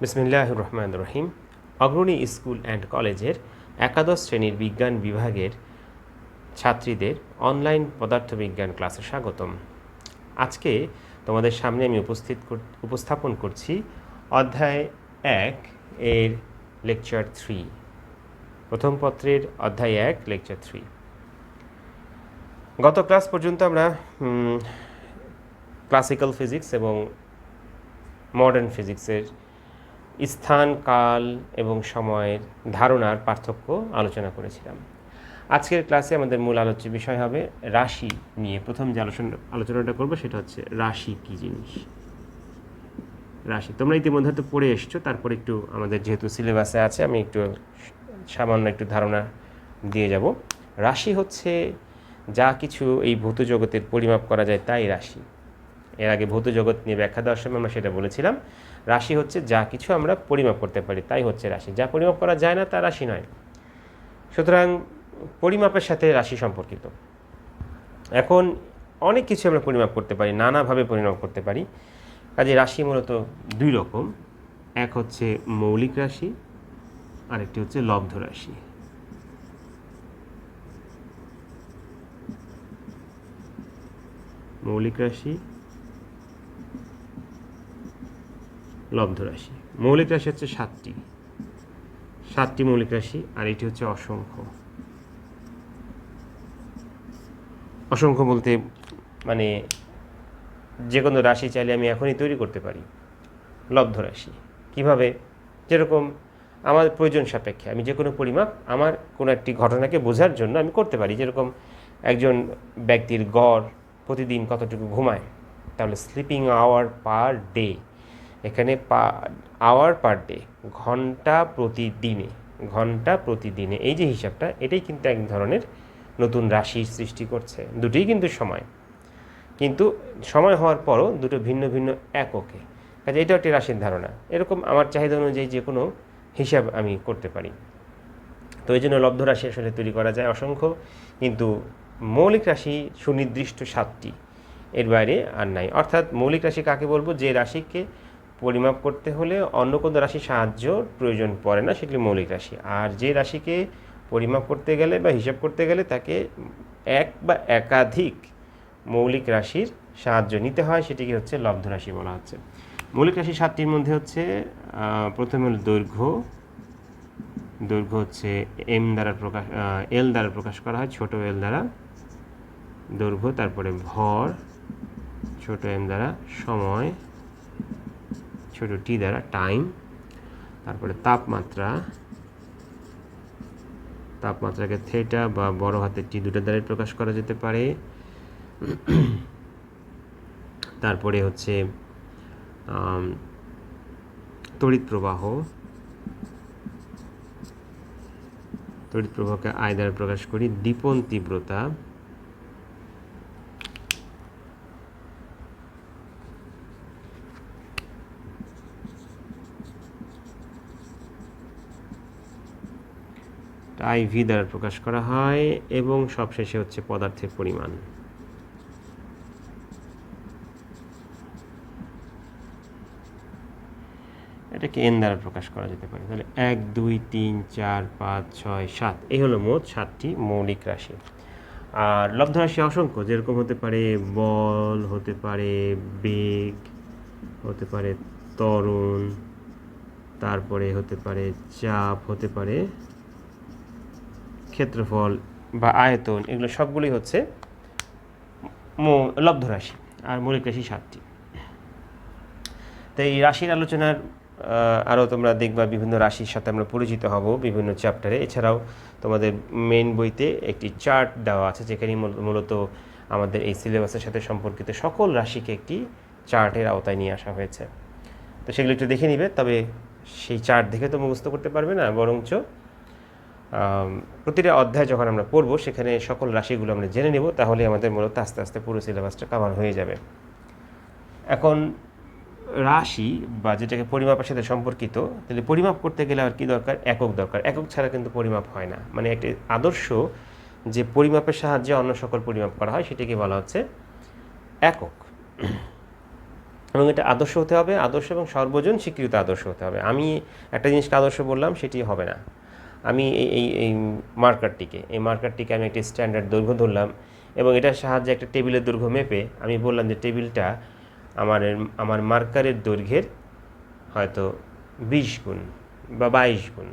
বিসমিল্লাহ রহমান রহিম অগ্রণী স্কুল অ্যান্ড কলেজের একাদশ শ্রেণির বিজ্ঞান বিভাগের ছাত্রীদের অনলাইন পদার্থবিজ্ঞান ক্লাসে স্বাগতম। আজকে তোমাদের সামনে আমি উপস্থিত উপস্থাপন করছি অধ্যায় এক এর লেকচার থ্রি। প্রথম পত্রের অধ্যায় এক, লেকচার থ্রি। গত ক্লাস পর্যন্ত আমরা ক্লাসিক্যাল ফিজিক্স এবং মডার্ন ফিজিক্সের স্থান কাল এবং সময়ের ধারণার পার্থক্য আলোচনা করেছিলাম। আজকের ক্লাসে আমাদের মূল আলোচ্য বিষয় হবে রাশি নিয়ে। প্রথম যে আলোচনা, আলোচনাটা করব সেটা হচ্ছে রাশি কী জিনিস? রাশি, তোমরা ইতিমধ্যে তো পড়ে এসছো, তারপর একটু আমাদের যেহেতু সিলেবাসে আছে, আমি একটু সামান্য একটু ধারণা দিয়ে যাব। রাশি হচ্ছে যা কিছু এই ভৌত জগতের পরিমাপ করা যায় তাই রাশি। এর আগে ভৌত জগৎ নিয়ে ব্যাখ্যা দেওয়ার সময় আমরা সেটা বলেছিলাম। রাশি হচ্ছে যা কিছু আমরা পরিমাপ করতে পারি, তাই হচ্ছে রাশি। যা পরিমাপ করা যায় না তা রাশি নয়। সুতরাং পরিমাপের সাথে রাশি সম্পর্কিত। এখন অনেক কিছু আমরা পরিমাপ করতে পারি, নানাভাবে পরিমাপ করতে পারি। কাজে রাশি মূলত দুই রকম। এক হচ্ছে মৌলিক রাশি, আরেকটি হচ্ছে লব্ধ রাশি। মৌলিক রাশি লব্ধ রাশি। মৌলিক রাশি হচ্ছে সাতটি। সাতটি মৌলিক রাশি আর এটি হচ্ছে অসংখ্য। অসংখ্য বলতে মানে যে কোনো রাশি চাইলে আমি এখনই তৈরি করতে পারি। লব্ধ রাশি। কীভাবে? যেরকম আমার প্রয়োজন সাপেক্ষে আমি যে কোনো পরিমাপ আমার কোনো একটি ঘটনাকে বোঝার জন্য আমি করতে পারি। যেরকম একজন ব্যক্তির গড় প্রতিদিন কতটুকু ঘুমায়, তাহলে স্লিপিং আওয়ার পার ডে এখানে পা আওয়ার পার ডে ঘণ্টা প্রতিদিনে ঘণ্টা প্রতিদিনে। এই যে হিসাবটা, এটাই কিন্তু এক ধরনের নতুন রাশির সৃষ্টি করছে। দুটোই কিন্তু সময়। কিন্তু সময় হওয়ার পরও দুটো ভিন্ন ভিন্ন এককে। কাজে এটাও একটি রাশির ধারণা। এরকম আমার চাহিদা অনুযায়ী যে কোনো হিসাব আমি করতে পারি। তো এই জন্য লব্ধ রাশি আসলে তৈরি করা যায় অসংখ্য। কিন্তু মৌলিক রাশি সুনির্দিষ্ট সাতটি। এর বাইরে আর নাই। অর্থাৎ মৌলিক রাশি কাকে বলব? যে রাশিকে পরিমাপ করতে হলে অন্য কোনো রাশির সাহায্য প্রয়োজন পড়ে না, সেগুলি মৌলিক রাশি। আর যে রাশিকে পরিমাপ করতে গেলে বা হিসাব করতে গেলে তাকে এক বা একাধিক মৌলিক রাশির সাহায্য নিতে হয়, সেটিকে হচ্ছে লব্ধ রাশি বলা হচ্ছে। মৌলিক রাশি সাতটির মধ্যে হচ্ছে প্রথমে হলো দৈর্ঘ্য। দৈর্ঘ্য হচ্ছে এম দ্বারা প্রকাশ এল দ্বারা প্রকাশ করা হয়, ছোট এল দ্বারা দৈর্ঘ্য, তারপরে ভর, ছোট এম দ্বারা সময় ছোট টি দ্বারা টাইম তারপরে তাপমাত্রা, তাপমাত্রাকে থেটা বা বড় হাতের টি দুটো দ্বারাই প্রকাশ করা যেতে পারে। তারপরে হচ্ছে তড়িৎ প্রবাহ, তড়িৎ প্রবাহকে আয় দ্বারা প্রকাশ করি দীপন তীব্রতা। আই ভি দ্বারা প্রকাশ করা হয় এবং সবশেষে হচ্ছে পদার্থের পরিমাণ। এটাকে এন দ্বারা প্রকাশ করা যেতে পারে। তাহলে এক, দুই, তিন, চার, পাঁচ, ছয়, সাত। এই হলো মোট সাতটি মৌলিক রাশি। আর লব্ধ রাশি অসংখ্য, যেরকম হতে পারে বল, হতে পারে বেগ, হতে পারে ত্বরণ, তারপরে হতে পারে চাপ, হতে পারে ক্ষেত্রফল বা আয়তন, এগুলো সবগুলি হচ্ছে লব্ধ রাশি আর মৌলিক রাশি সাতটি। তো এই রাশির আলোচনার আরও তোমরা দেখবা বিভিন্ন রাশির সাথে আমরা পরিচিত হব বিভিন্ন চ্যাপ্টারে এছাড়াও তোমাদের মেন বইতে একটি চার্ট দেওয়া আছে যেখানে মূলত আমাদের এই সিলেবাসের সাথে সম্পর্কিত সকল রাশিকে একটি চার্টের আওতায় নিয়ে আসা হয়েছে। তো সেগুলো একটু দেখে নিবে, তবে সেই চার্ট দেখে তো মুখস্থ করতে পারবে না, বরঞ্চ প্রতিটা অধ্যায় যখন আমরা পড়ব, সেখানে সকল রাশিগুলো আমরা জেনে নেব, তাহলে আমাদের মূলত আস্তে আস্তে পুরো সিলেবাসটা কভার হয়ে যাবে। এখন, রাশি বা যেটাকে পরিমাপের সাথে সম্পর্কিত, তাহলে পরিমাপ করতে গেলে আর কি দরকার? একক দরকার। একক ছাড়া কিন্তু পরিমাপ হয় না। মানে একটি আদর্শ যে পরিমাপের সাহায্যে অন্য সকল পরিমাপ করা হয়, সেটাকে বলা হচ্ছে একক। এবং এটা আদর্শ হতে হবে, আদর্শ এবং সর্বজন স্বীকৃত আদর্শ হতে হবে। আমি একটা জিনিসকে আদর্শ বললাম, সেটি হবে না। আমি এই এই এই মার্কারটিকে এই মার্কারটিকে আমি একটি স্ট্যান্ডার্ড দৈর্ঘ্য ধরলাম এবং এটার সাহায্যে একটা টেবিলের দৈর্ঘ্য মেপে আমি বললাম যে টেবিলটা আমার আমার মার্কারের দৈর্ঘ্যের হয়তো বিশ গুণ বা বাইশ গুণ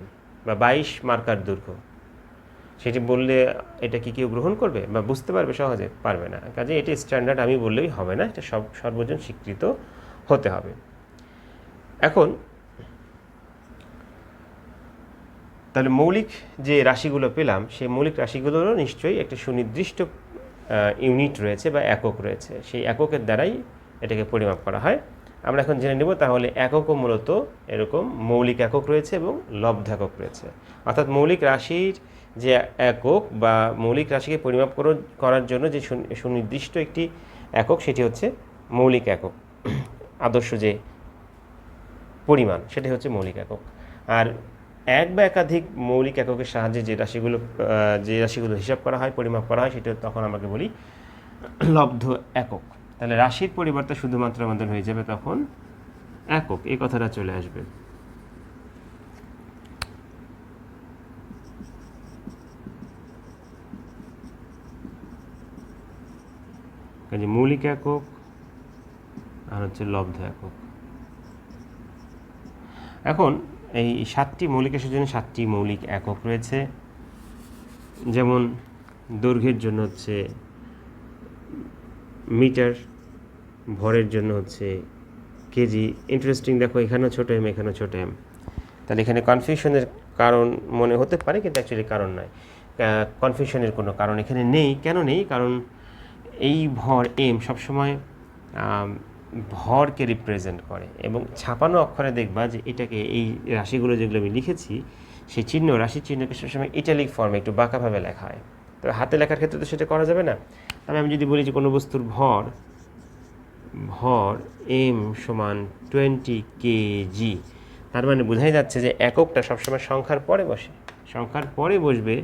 বা বাইশ মার্কার দৈর্ঘ্য। সেটি বললে এটা কি কেউ গ্রহণ করবে বা বুঝতে পারবে সহজে? পারবে না। কাজে এটি স্ট্যান্ডার্ড আমি বললেই হবে না, এটা সব, সর্বজন স্বীকৃত হতে হবে। এখন তাহলে মৌলিক যে রাশিগুলো পেলাম, সেই মৌলিক রাশিগুলোরও নিশ্চয়ই একটা সুনির্দিষ্ট ইউনিট রয়েছে বা একক রয়েছে। সেই এককের দ্বারাই এটাকে পরিমাপ করা হয়। আমরা এখন জেনে নেব তাহলে এককও মূলত এরকম মৌলিক একক রয়েছে এবং লব্ধ একক রয়েছে। অর্থাৎ মৌলিক রাশির যে একক বা মৌলিক রাশিকে পরিমাপ করার জন্য যে সুনি- সুনির্দিষ্ট একটি একক, সেটি হচ্ছে মৌলিক একক। আদর্শ যে পরিমাণ, সেটি হচ্ছে মৌলিক একক। আর এক বা একাধিক মৌলিক এককের সাহায্যে যে রাশিগুলো যে রাশিগুলো হিসাব করা হয়, পরিমাপ করা হয়, সেটা তখন আমাকে বলি লব্ধ একক। তাহলে রাশির পরিবর্তে শুধুমাত্র আমাদের হয়ে যাবে তখন একক। এই কথাটা চলে আসবে। কাজে মৌলিক একক আর হচ্ছে লব্ধ একক। এখন এই সাতটি মৌলিক রাশির জন্য সাতটি মৌলিক একক রয়েছে। যেমন দৈর্ঘ্যের জন্য হচ্ছে মিটার, ভরের জন্য হচ্ছে কেজি। ইন্টারেস্টিং দেখো এখানেও ছোটো এম এখানেও ছোটো এম তাহলে এখানে কনফিউশনের কারণ মনে হতে পারে, কিন্তু অ্যাকচুয়ালি কারণ নয়। কনফিউশনের কোনো কারণ এখানে নেই। কেন নেই? কারণ এই ভর এম সবসময় ভরকে রিপ্রেজেন্ট করে এবং ছাপানো অক্ষরে দেখবা যে এটাকে এই রাশিগুলো যেগুলো আমি লিখেছি, সেই চিহ্ন রাশি চিহ্নকে সবসময় ইটালিক ফর্মে একটু বাঁকাভাবে লেখা হয়। তবে হাতে লেখার ক্ষেত্রে তো সেটা করা যাবে না। তবে আমি যদি বলি যে কোনো বস্তুর ভর ভর এম সমান টোয়েন্টি কেজি তার মানে বোঝাই যাচ্ছে যে এককটা সবসময় সংখ্যার পরে বসে। সংখ্যার পরে বসবে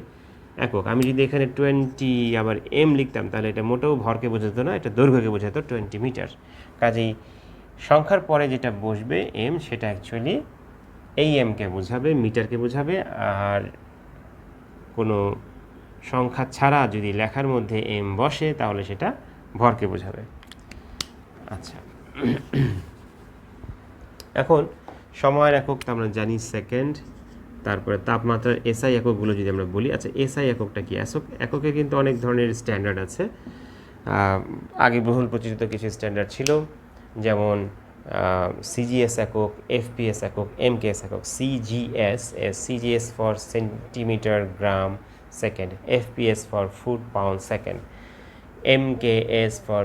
একক। আমি যদি এখানে টোয়েন্টি আবার এম লিখতাম, তাহলে এটা মোটেও ভরকে বোঝাতো না, এটা দৈর্ঘ্যকে বোঝাতো টোয়েন্টি মিটার কাজেই সংখ্যার পরে যেটা বসবে এম সেটা অ্যাকচুয়ালি এই এমকে বোঝাবে মিটারকে বোঝাবে, আর কোনো সংখ্যা ছাড়া যদি লেখার মধ্যে এম বসে, তাহলে সেটা ভরকে বোঝাবে। আচ্ছা। এখন সময়ের একক তো আমরা জানি সেকেন্ড তারপরে তাপমাত্রার এসআই এককগুলো যদি আমরা বলি আচ্ছা এসআই এককটা কি? এসক এককে কিন্তু অনেক ধরনের স্ট্যান্ডার্ড আছে। আগে বহুল প্রচলিত কিছু স্ট্যান্ডার্ড ছিল, যেমন সিজিএস একক এফপিএস একক এমকেএস একক CGS CGS for centimetre gram second FPS for foot pound second MKS for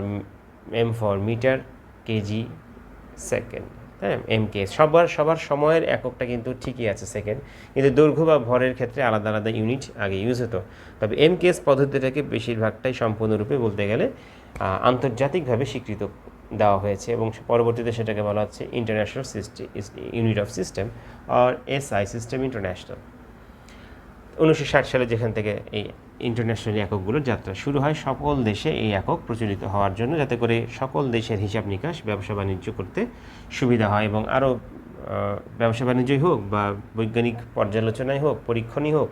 M for metre KG second হ্যাঁ এমকে সবার সবার সময়ের এককটা কিন্তু ঠিকই আছে সেকেন্ড কিন্তু দৈর্ঘ্য বা ভরের ক্ষেত্রে আলাদা আলাদা ইউনিট আগে ইউজ হতো। তবে এম এমকেএস পদ্ধতিটাকে বেশিরভাগটাই সম্পূর্ণরূপে বলতে গেলে আন্তর্জাতিকভাবে স্বীকৃত দেওয়া হয়েছে এবং পরবর্তীতে সেটাকে বলা হচ্ছে international system unit of system R SI system international উনিশশো ষাট সালে যেখান থেকে এই ইন্টারন্যাশনাল এককগুলোর যাত্রা শুরু হয় সকল দেশে এই একক প্রচলিত হওয়ার জন্য, যাতে করে সকল দেশের হিসাব নিকাশ, ব্যবসা বাণিজ্য করতে সুবিধা হয় এবং আরও ব্যবসা বাণিজ্যই হোক বা বৈজ্ঞানিক পর্যালোচনাই হোক, পরীক্ষণই হোক,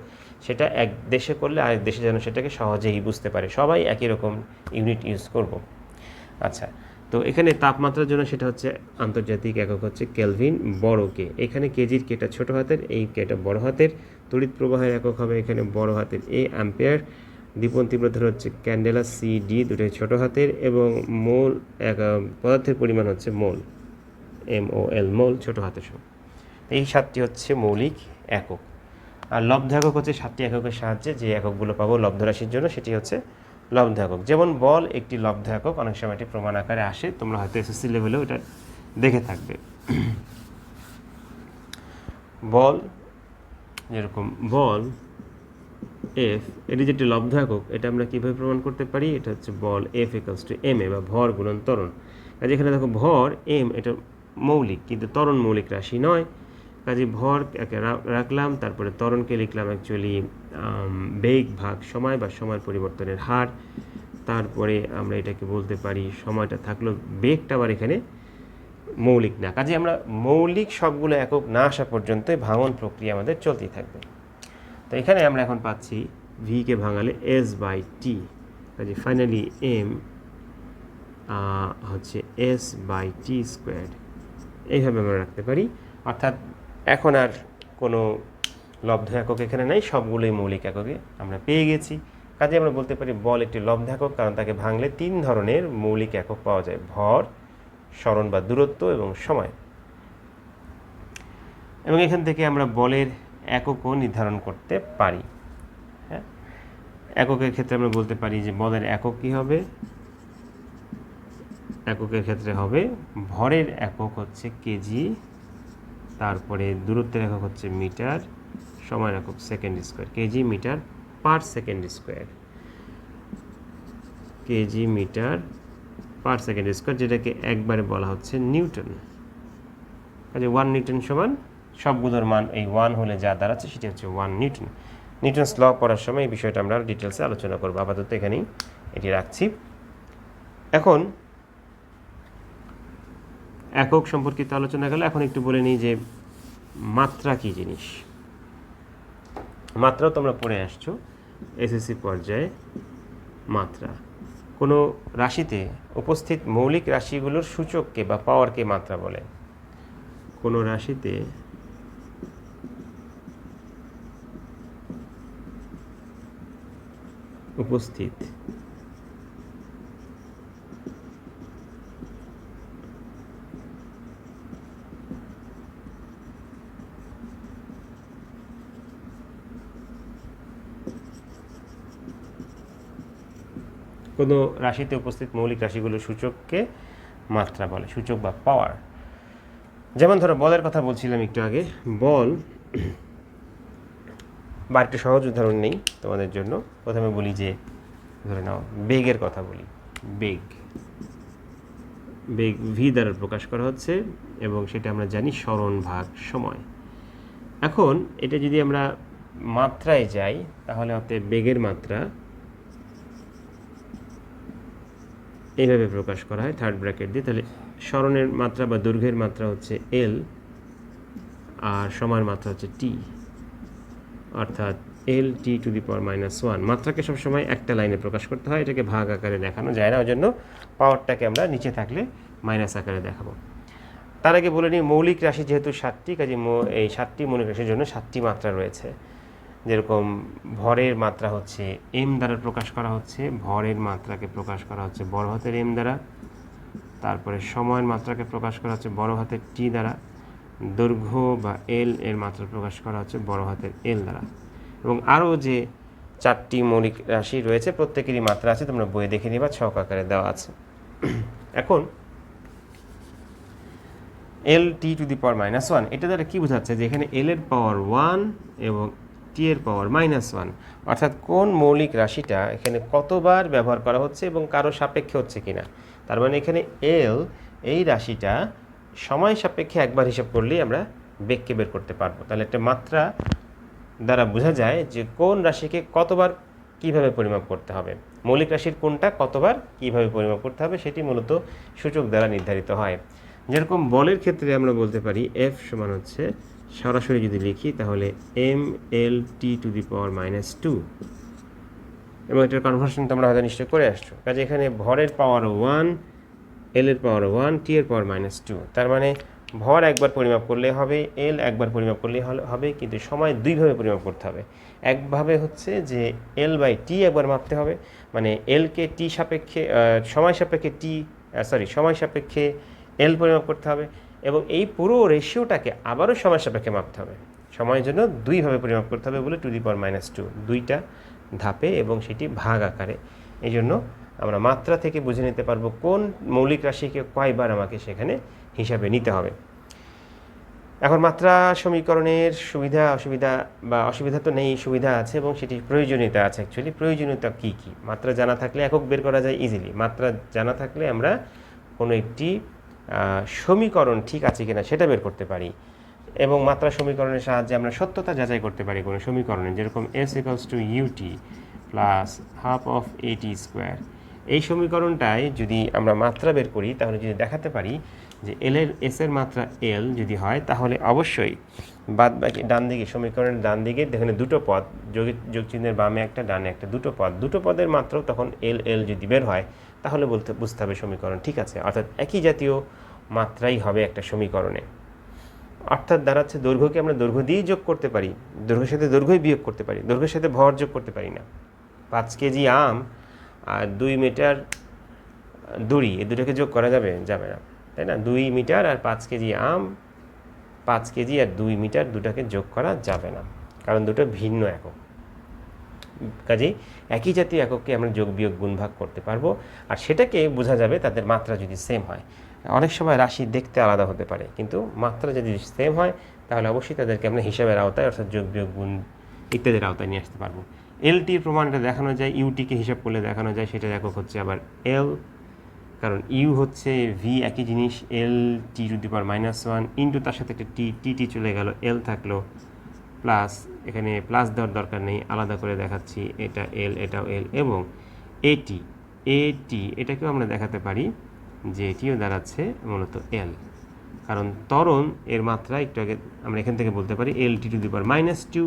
সেটা এক দেশে করলে আরেক দেশে যেন সেটাকে সহজেই বুঝতে পারে। সবাই একই রকম ইউনিট ইউজ করব। আচ্ছা তো এখানে তাপমাত্রার জন্য সেটা হচ্ছে আন্তর্জাতিক একক হচ্ছে কেলভিন বড় কে। এখানে কেজির কেটা ছোট হাতের, এই কেটা বড় হাতের। তড়িৎ প্রবাহের একক হবে এখানে বড় হাতের এ অ্যাম্পেয়ার দীপন তীব্রতার হচ্ছে ক্যান্ডেলা সি ডি দুটোই ছোট হাতের এবং মোল, এক পদার্থের পরিমাণ হচ্ছে mole M O L mole, ছোট হাতের সব এই সাতটি হচ্ছে মৌলিক একক। আর লব্ধ একক হচ্ছে সাতটি এককের সাহায্যে যে এককগুলো পাবো লব্ধ রাশির জন্য, সেটি হচ্ছে লব্ধ একক যেমন বল একটি লব্ধ একক অনেক সময় এটি প্রমাণ আকারে আসে, তোমরা হয়তো এসএসসি লেভেলেও এটা দেখে থাকবে। বল, যেরকম বল, এফ, এটি যেটি লব্ধ একক এটা আমরা কীভাবে প্রমাণ করতে পারি? এটা হচ্ছে বল F equals to M A বা ভর গুণন ত্বরণ। কাজে এখানে দেখো ভর এম এটা মৌলিক, কিন্তু ত্বরণ মৌলিক রাশি নয়। কাজে ভর রাখলাম, তারপরে ত্বরণকে লিখলাম অ্যাকচুয়ালি বেগ ভাগ, সময় বা সময় পরিবর্তনের হার। তারপরে আমরা এটাকে বলতে পারি সময়টা থাকল বেগটা আবার এখানে মৌলিক না। কাজে আমরা মৌলিক সবগুলো একক না আসা পর্যন্ত ভাঙন প্রক্রিয়া আমাদের চলতেই থাকবে। তো এখানে আমরা এখন পাচ্ছি ভিকে ভাঙালে এস বাই টি কাজে ফাইনালি এম হচ্ছে এস বাই টি স্কোয়ার এইভাবে আমরা রাখতে পারি। অর্থাৎ এখন আর কোনো লব্ধ একক এখানে নাই, সবগুলোই মৌলিক এককে আমরা পেয়ে গেছি। কাজে আমরা বলতে পারি বল একটি লব্ধ একক, কারণ তাকে ভাঙলে তিন ধরনের মৌলিক একক পাওয়া যায়, ভর, স্মরণ বা দূরত্ব এবং সময়। এবং এখান থেকে আমরা বলের এককও নির্ধারণ করতে পারি। হ্যাঁ? এককের ক্ষেত্রে আমরা বলতে পারি যে বলের একক কী হবে? এককের ক্ষেত্রে হবে ভরের একক হচ্ছে কেজি তারপরে দূরত্বের একক হচ্ছে মিটার, সময় একক second square KG metre per second square KG metre per second square যেটাকে একবারে বলা হচ্ছে নিউটন। কাজে ওয়ান নিউটন সমান, সবগুলোর মান এই ওয়ান হলে যা দাঁড়াচ্ছে সেটি হচ্ছে ওয়ান নিউটন। নিউটনস ল পড়ার সময় এই বিষয়টা আমরা ডিটেলসে আলোচনা করব। আপাতত এখানেই এটি রাখছি। এখন একক সম্পর্কিত আলোচনা গেলে এখন একটু বলে নিই যে মাত্রা কী জিনিস? মাত্রাও তোমরা পড়ে আসছো, এসএসসি পর্যায়ে মাত্রা। কোনো রাশিতে উপস্থিত মৌলিক রাশিগুলোর সূচককে বা পাওয়ারকে মাত্রা বলে। কোনো রাশিতে উপস্থিত কোনো রাশিতে উপস্থিত মৌলিক রাশিগুলোর সূচককে মাত্রা বলে, সূচক বা পাওয়ার যেমন ধরো, বলের কথা বলছিলাম একটু আগে। বল, বা একটা সহজ উদাহরণ নেই তোমাদের জন্য। প্রথমে বলি যে, ধরে নাও, বেগের কথা বলি। বেগ। বেগ ভি দ্বারা প্রকাশ করা হচ্ছে এবং সেটা আমরা জানি স্মরণ ভাগ সময়। এখন, এটা যদি আমরা মাত্রায় যাই, তাহলে অতএব বেগের মাত্রা এইভাবে প্রকাশ করা হয় থার্ড ব্র্যাকেট দিয়ে। তাহলে স্মরণের মাত্রা বা দৈর্ঘ্যের মাত্রা হচ্ছে এল আর সময়ের মাত্রা হচ্ছে টি অর্থাৎ L T to the power minus one মাত্রাকে সবসময় একটা লাইনে প্রকাশ করতে হয়, এটাকে ভাগ আকারে দেখানো যায় না। ওই জন্য পাওয়ারটাকে আমরা নিচে থাকলে মাইনাস আকারে দেখাবো। তার আগে বলে নিই, মৌলিক রাশি যেহেতু সাতটি কাজে এই সাতটি মৌলিক রাশির জন্য সাতটি মাত্রা রয়েছে। যেরকম ভরের মাত্রা হচ্ছে এম দ্বারা প্রকাশ করা হচ্ছে, ভরের মাত্রাকে প্রকাশ করা হচ্ছে বড় হাতের এম দ্বারা, তারপরে সময়ের মাত্রাকে প্রকাশ করা হচ্ছে বড় হাতের টি দ্বারা, দৈর্ঘ্য বা এল এর মাত্রা প্রকাশ করা হচ্ছে বড় হাতের এল দ্বারা। এবং আরও যে চারটি মৌলিক রাশি রয়েছে, প্রত্যেকেরই মাত্রা আছে, তোমরা বইয়ে দেখে নিবা, ছক আকারে দেওয়া আছে। এখন L T to the power minus one এটা দ্বারা কী বোঝাচ্ছে যে এখানে এল এর পাওয়ার ওয়ান এবং টি এর পাওয়ার মাইনাস ওয়ান অর্থাৎ কোন মৌলিক রাশিটা এখানে কতবার ব্যবহার করা হচ্ছে এবং কারও সাপেক্ষে হচ্ছে কিনা? তার মানে এখানে এল এই রাশিটা সময় সাপেক্ষে একবার হিসাব করলেই আমরা বেগকে বের করতে পারব। তাহলে একটা মাত্রা দ্বারা বোঝা যায় যে কোন রাশিকে কতবার কীভাবে পরিমাপ করতে হবে। মৌলিক রাশির কোনটা কতবার কীভাবে পরিমাপ করতে হবে সেটি মূলত সূচক দ্বারা নির্ধারিত হয়। যেরকম বলের ক্ষেত্রে আমরা বলতে পারি এফ সমান হচ্ছে সরাসরি যদি লিখি, তাহলে M L T to the power minus two এবং এটার কনভার্সন তোমরা হয়তো নিশ্চয় করে আসছো। কাজে এখানে ভরের পাওয়ার ওয়ান এল এর পাওয়ার ওয়ান টি এর পাওয়ার মাইনাস টু তার মানে ভর একবার পরিমাপ করলে হবে এল একবার পরিমাপ করলে হবে, কিন্তু সময় দুইভাবে পরিমাপ করতে হবে। একভাবে হচ্ছে যে এল বাই টি একবার মাপতে হবে মানে এলকে টি সাপেক্ষে সময় সাপেক্ষে টি সরি সময় সাপেক্ষে এল পরিমাপ করতে হবে। এবং এই পুরো রেশিওটাকে আবারও সময় সাপেক্ষে মাপতে হবে। সময়ের জন্য দুইভাবে পরিমাপ করতে হবে বলে to the power minus two. দুইটা ধাপে এবং সেটি ভাগ আকারে। এই জন্য আমরা মাত্রা থেকে বুঝে নিতে পারব কোন মৌলিক রাশিকে কয়বার আমাকে সেখানে হিসাবে নিতে হবে। এখন মাত্রা সমীকরণের সুবিধা, অসুবিধা বা অসুবিধা তো নেই, সুবিধা আছে এবং সেটির প্রয়োজনীয়তা আছে অ্যাকচুয়ালি প্রয়োজনীয়তা কী কী? মাত্রা জানা থাকলে একক বের করা যায় ইজিলি মাত্রা জানা থাকলে আমরা কোনো একটি সমীকরণ ঠিক আছে কিনা সেটা বের করতে পারি। এবং মাত্রা সমীকরণের সাহায্যে আমরা সত্যতা যাচাই করতে পারি কোনো সমীকরণে, যেরকম S equals to UT plus half of AT square এই সমীকরণটায় যদি আমরা মাত্রা বের করি, তাহলে যদি দেখাতে পারি যে এল এর এস এর মাত্রা এল যদি হয়, তাহলে অবশ্যই বাদ বাকি ডান দিকে, সমীকরণের ডান দিকে এখানে দুটো পদ, যোগ যোগচিহ্নের বামে একটা, ডানে একটা, দুটো পদ, দুটো পদের মাত্র তখন এল এল যদি বের হয় তাহলে বলতে, বুঝতে হবে সমীকরণ, ঠিক আছে? অর্থাৎ একই জাতীয় মাত্রাই হবে একটা সমীকরণে। অর্থাৎ দাঁড়াচ্ছে দৈর্ঘ্যকে আমরা দৈর্ঘ্য দিয়েই যোগ করতে পারি, দৈর্ঘ্যের সাথে দৈর্ঘ্যই বিয়োগ করতে পারি, দৈর্ঘ্যের সাথে ভর যোগ করতে পারি না। পাঁচ কেজি আম আর দুই মিটার দড়ি এ দুটোকে যোগ করা যাবে যাবে না, তাই না? দুই মিটার আর পাঁচ কেজি আম, পাঁচ কেজি আর দুই মিটার দুটাকে যোগ করা যাবে না, কারণ দুটো ভিন্ন একক। কাজেই একই জাতীয় এককে আমরা যোগ বিয়োগ গুণ ভাগ করতে পারব। আর সেটাকে বোঝা যাবে তাদের মাত্রা যদি সেম হয়। অনেক সময় রাশি দেখতে আলাদা হতে পারে, কিন্তু মাত্রা যদি সেম হয়, তাহলে অবশ্যই তাদেরকে আমরা হিসাবের আওতায় অর্থাৎ যোগ বিয়োগ গুণ ইত্যাদির আওতায় নিয়ে আসতে পারব। এলটির প্রমাণটা দেখানো যায় ইউটিকে হিসাব করলে দেখানো যায়, সেটার একক হচ্ছে আবার এল কারণ ইউ হচ্ছে ভি একই জিনিস L T to the power minus one into তার সাথে একটা টি টি টি চলে গেল এল থাকল প্লাস এখানে প্লাস দেওয়ার দরকার নেই, আলাদা করে দেখাচ্ছি, এটা এল এটাও এল এবং এটি এটি এটাকেও আমরা দেখাতে পারি যে এটিও দাঁড়াচ্ছে মূলত এল কারণ ত্বরণ এর মাত্রা একটু আগে আমরা এখান থেকে বলতে পারি L T to the power minus two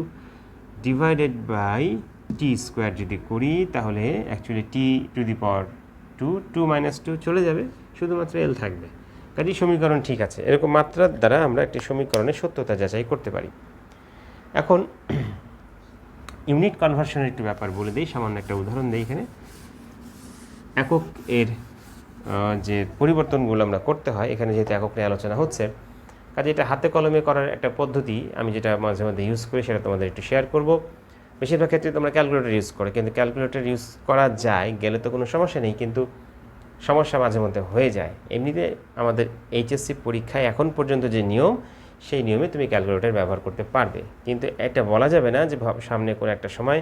divided by T square যদি করি, তাহলে actually T to the power two two minus two চলে যাবে, শুধুমাত্র এল থাকবে। কাজেই সমীকরণ ঠিক আছে। এরকম মাত্রার দ্বারা আমরা একটি সমীকরণের সত্যতা যাচাই করতে পারি। এখন ইউনিট কনভার্সনের একটু ব্যাপার বলে দিই, সামান্য একটা উদাহরণ দিই এখানে। একক এর যে পরিবর্তনগুলো আমরা করতে হয়, এখানে যেহেতু একক নিয়ে আলোচনা হচ্ছে, কাজে এটা হাতে কলমে করার একটা পদ্ধতি আমি যেটা মাঝে মধ্যে ইউজ করি, সেটা তোমাদের একটু শেয়ার করব। বেশিরভাগ ক্ষেত্রে তোমরা ক্যালকুলেটর ইউজ করো, কিন্তু ক্যালকুলেটর ইউজ করা যায়, গেলে তো কোনো সমস্যা নেই, কিন্তু সমস্যা মাঝে মধ্যে হয়ে যায়। এমনিতে আমাদের এইচএসসি পরীক্ষায় এখন পর্যন্ত যে নিয়ম সেই নিয়মে তুমি ক্যালকুলেটর ব্যবহার করতে পারবে। কিন্তু এটা বলা যাবে না যে সামনে কোনো একটা সময়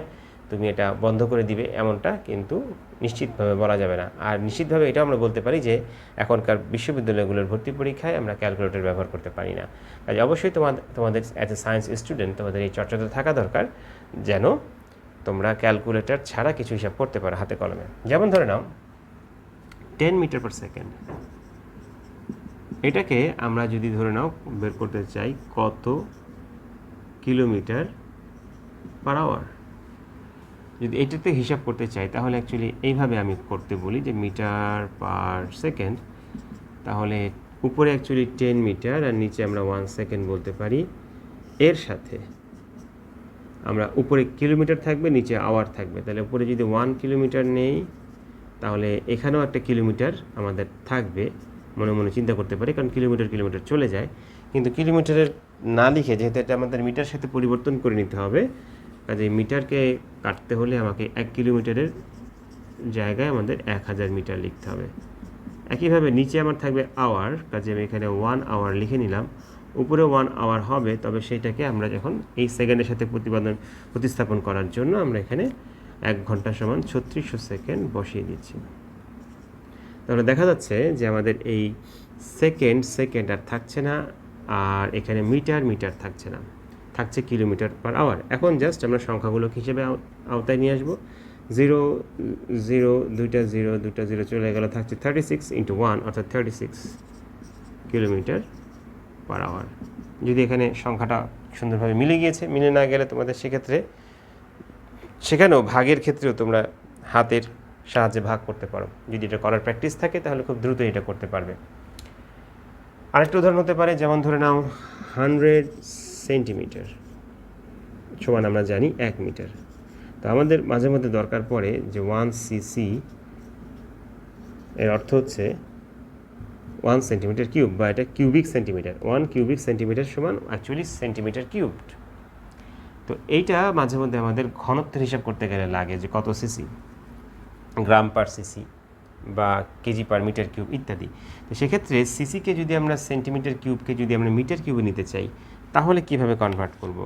তুমি এটা বন্ধ করে দিবে এমনটা কিন্তু নিশ্চিতভাবে বলা যাবে না। আর নিশ্চিতভাবে এটাও আমরা বলতে পারি যে এখনকার বিশ্ববিদ্যালয়গুলোর ভর্তি পরীক্ষায় আমরা ক্যালকুলেটর ব্যবহার করতে পারি না। কাজে অবশ্যই তোমাদের তোমাদের অ্যাজ এ সায়েন্স স্টুডেন্ট তোমাদের এই চর্চাটা থাকা দরকার যেন তোমরা ক্যালকুলেটর ছাড়া কিছু হিসাব করতে পারো হাতে কলমে। যেমন ধরে নাও টেন মিটার পার সেকেন্ড এটাকে আমরা যদি ধরে নাও, বের করতে চাই কত কিলোমিটার পার আওয়ার যদি এটাতে হিসাব করতে চাই, তাহলে অ্যাকচুয়ালি এইভাবে আমি করতে বলি যে মিটার পার সেকেন্ড। তাহলে উপরে অ্যাকচুয়ালি টেন মিটার আর নিচে আমরা ওয়ান সেকেন্ড বলতে পারি। এর সাথে আমরা উপরে কিলোমিটার থাকবে, নিচে আওয়ার থাকবে। তাহলে উপরে যদি ওয়ান কিলোমিটার নেই, তাহলে এখানেও একটা কিলোমিটার আমাদের থাকবে। মনে মনে চিন্তা করতে পারি, কারণ কিলোমিটার কিলোমিটার চলে যায়। কিন্তু কিলোমিটারের না লিখে যেহেতু এটা আমাদের মিটার সাথে পরিবর্তন করে নিতে হবে, কাজে মিটারকে কাটতে হলে আমাকে এক কিলোমিটারের জায়গায় আমাদের এক হাজার মিটার লিখতে হবে। একইভাবে নিচে আমার থাকবে আওয়ার কাজে আমি এখানে ওয়ান আওয়ার লিখে নিলাম। উপরে ওয়ান আওয়ার হবে, তবে সেটাকে আমরা যখন এই সেকেন্ডের সাথে প্রতিপাদন, প্রতিস্থাপন করার জন্য আমরা এখানে এক ঘণ্টা সমান ছত্রিশশো সেকেন্ড বসিয়ে দিচ্ছি। তাহলে দেখা যাচ্ছে যে আমাদের এই সেকেন্ড সেকেন্ড আর থাকছে না, আর এখানে মিটার মিটার থাকছে না। থাকছে কিলোমিটার পার আওয়ার এখন জাস্ট আমরা সংখ্যাগুলোকে হিসেবে আও- আওতায় নিয়ে আসব। জিরো জিরো দুইটা জিরো দুইটা জিরো চলে গেল, থাকছে থার্টি সিক্স ইন্টু ওয়ান অর্থাৎ thirty six kilometre per hour যদি এখানে সংখ্যাটা সুন্দরভাবে মিলে গিয়েছে, মিলে না গেলে তোমাদের সেক্ষেত্রে, সেখানেও ভাগের ক্ষেত্রেও তোমরা হাতের সাহায্যে ভাগ করতে পারো। যদি এটা করার প্র্যাকটিস থাকে, তাহলে খুব দ্রুত এটা করতে পারবে। আরেকটা উদাহরণ হতে পারে, যেমন ধরে নাও হান্ড্রেড সেন্টিমিটার সমান আমরা জানি এক মিটার তো আমাদের মাঝে মধ্যে দরকার পড়ে যে ওয়ান সিসি এর অর্থ হচ্ছে ওয়ান সেন্টিমিটার কিউব বা এটা cubic centimetre one cubic centimetre সমান অ্যাকচুয়ালি সেন্টিমিটার কিউবড তো এইটা মাঝে মধ্যে আমাদের ঘনত্বের হিসাব করতে গেলে লাগে যে কত সিসি গ্রাম পার সিসি বা কেজি পার মিটার কিউব ইত্যাদি। তো সেক্ষেত্রে সিসিকে যদি আমরা সেন্টিমিটার কিউবকে যদি আমরা মিটার কিউবে নিতে চাই, তাহলে কীভাবে কনভার্ট করব?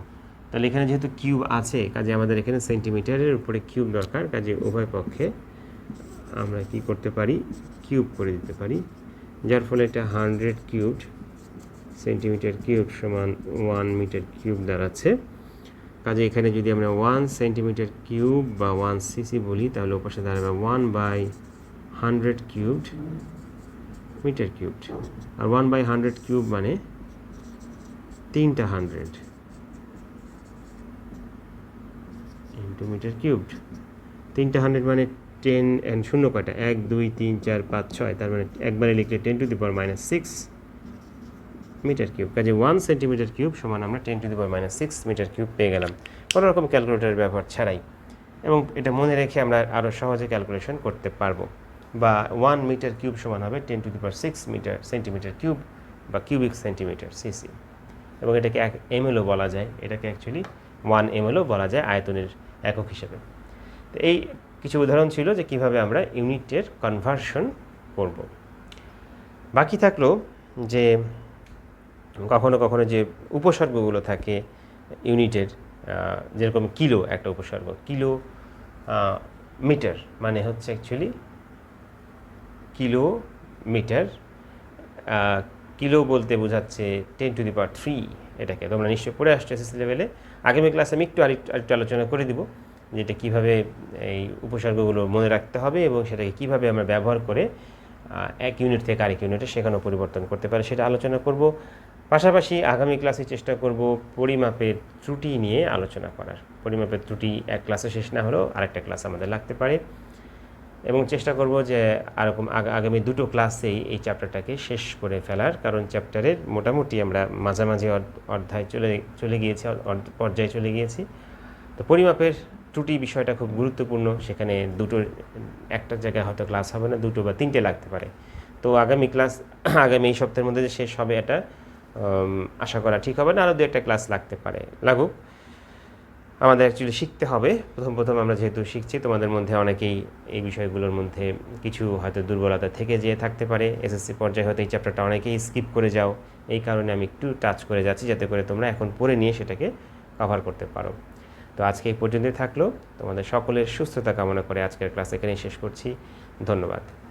তাহলে এখানে যেহেতু কিউব আছে, কাজে আমাদের এখানে সেন্টিমিটারের উপরে কিউব দরকার, কাজে উভয় পক্ষে আমরা কি করতে পারি? কিউব করে দিতে পারি। যার ফলে এটা হান্ড্রেড কিউব সেন্টিমিটার কিউব সমান ওয়ান মিটার কিউব দাঁড়াচ্ছে। কাজে এখানে যদি আমরা ওয়ান সেন্টিমিটার কিউব বা ওয়ান সিসি বলি, তাহলে ওপাশে দাঁড়াবে one by hundred cubed metre cubed R one by hundred cube মানে তিনটা হান্ড্রেড ইন্টু মিটার কিউবড তিনটা হান্ড্রেড মানে টেন অ্যান্ড শূন্য কয়টা? এক, দুই, তিন, চার, পাঁচ, ছয়, তার মানে একবারে লিখলে ten to the power minus six metre cube. কাজে ওয়ান সেন্টিমিটার কিউব সমান আমরা ten to the power minus six metre cube পেয়ে গেলাম। কোনো রকম ক্যালকুলেটরের ব্যবহার ছাড়াই। এবং এটা মনে রেখে আমরা আরও সহজে ক্যালকুলেশন করতে পারব। বা ওয়ান মিটার কিউব সমান হবে ten to the power six metre centimetre cube বা কিউবিক সেন্টিমিটার সিসি এবং এটাকে এক এমএলও বলা যায়। এটাকে অ্যাকচুয়ালি ওয়ান এমএলও বলা যায় আয়তনের একক হিসেবে। তো এই কিছু উদাহরণ ছিল যে কীভাবে আমরা ইউনিটের কনভার্সন করব। বাকি থাকল যে কখনো কখনো যে উপসর্গগুলো থাকে, ইউনিটের যেরকম কিলো একটা উপসর্গ, কিলো মিটার মানে হচ্ছে অ্যাকচুয়ালি কিলো মিটার কিলো বলতে বোঝাচ্ছে ten to the power three এটাকে। তোমরা নিশ্চয়ই পড়ে আসছো এসএসসি লেভেলে আগামী ক্লাসে আমি একটু আরেকটু আলোচনা করে দিব যে এটা কীভাবে এই উপসর্গগুলো মনে রাখতে হবে এবং সেটাকে কীভাবে আমরা ব্যবহার করে এক ইউনিট থেকে আরেক ইউনিটে সেখানেও পরিবর্তন করতে পারে, সেটা আলোচনা করব। পাশাপাশি আগামী ক্লাসে চেষ্টা করব পরিমাপের ত্রুটি নিয়ে আলোচনা করার। পরিমাপের ত্রুটি এক ক্লাসে শেষ না হলেও আরেকটা ক্লাস আমাদের লাগতে পারে। এবং চেষ্টা করব যে আরকম আগা- আগামী দুটো ক্লাসেই এই চ্যাপ্টারটাকে শেষ করে ফেলার। কারণ চ্যাপ্টারের মোটামুটি আমরা মাঝামাঝি অধ্- অধ্যায় চলে চলে গিয়েছি পর্যায়ে চলে গিয়েছি। তো পরিমাপের ত্রুটি বিষয়টা খুব গুরুত্বপূর্ণ। সেখানে দুটো, একটা জায়গায় হয়তো ক্লাস হবে না, দুটো বা তিনটে লাগতে পারে। তো আগামী ক্লাস, আগামী এই সপ্তাহের মধ্যে যে শেষ হবে এটা আশা করা ঠিক হবে না, আরও দু একটা ক্লাস লাগতে পারে। লাগুক। আমাদের অ্যাকচুয়ালি শিখতে হবে। প্রথম প্রথম আমরা যেহেতু শিখছি, তোমাদের মধ্যে অনেকেই এই বিষয়গুলোর মধ্যে কিছু হয়তো দুর্বলতা থেকে যেয়ে থাকতে পারে। এসএসসি পর্যায়ে হয়তো এই চ্যাপ্টারটা অনেকেই স্কিপ করে যাও। এই কারণে আমি একটু টাচ করে যাচ্ছি, যাতে করে তোমরা এখন পড়ে নিয়ে সেটাকে কভার করতে পারো। তো আজকে এই পর্যন্তই থাকল। তোমাদের সকলের সুস্থতা কামনা করে আজকের ক্লাস এখানেই শেষ করছি। ধন্যবাদ।